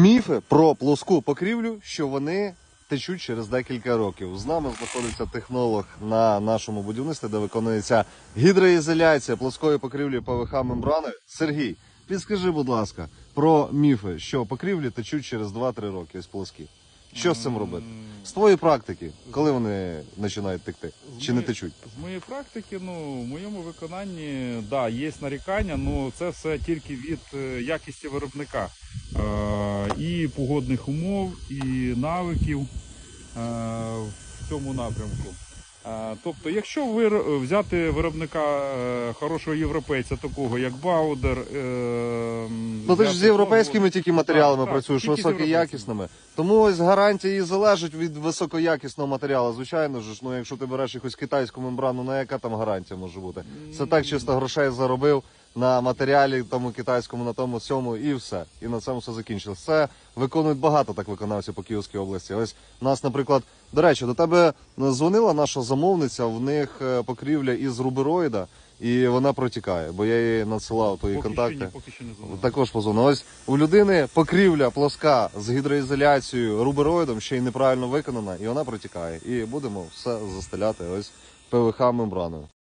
Міфи про плоску покрівлю, що вони течуть через декілька років. З нами знаходиться технолог на нашому будівництві, де виконується гідроізоляція плоскої покрівлі ПВХ мембрани. Сергій, підскажи, будь ласка, про міфи, що покрівлі течуть через 2-3 роки, ось плоскі. Що з цим робити? З твоєї практики, коли вони починають текти? Чи не течуть? З моєї практики, ну, в моєму виконанні, да, є нарікання, але це все тільки від е, якісті виробника. І погодних умов, і навиків е, в цьому напрямку. Е, тобто, якщо вир- взяти виробника е, хорошого європейця, такого як Баудер, Ну ти ж з європейськими тільки матеріалами так, працюєш, тільки високоякісними. Тому ось гарантії залежать від високоякісного матеріалу. Звичайно ж, ну якщо ти береш якусь китайську мембрану, на яка там гарантія може бути? Це так чисто грошей заробив на матеріалі тому китайському, на тому сьому, і все. І на цьому все закінчилось. Це виконують багато так виконавців по Київській області. Ось у нас, наприклад, до речі, до тебе дзвонила наша замовниця, в них е, покрівля із рубероїда, і вона протікає, бо я їй надсилав твої поки контакти. Ще, ні, поки ще не знаю. Також позвонив. Ось у людини покрівля плоска з гідроізоляцією рубероїдом ще й неправильно виконана, і вона протікає. І будемо все застеляти ось ПВХ мембраною.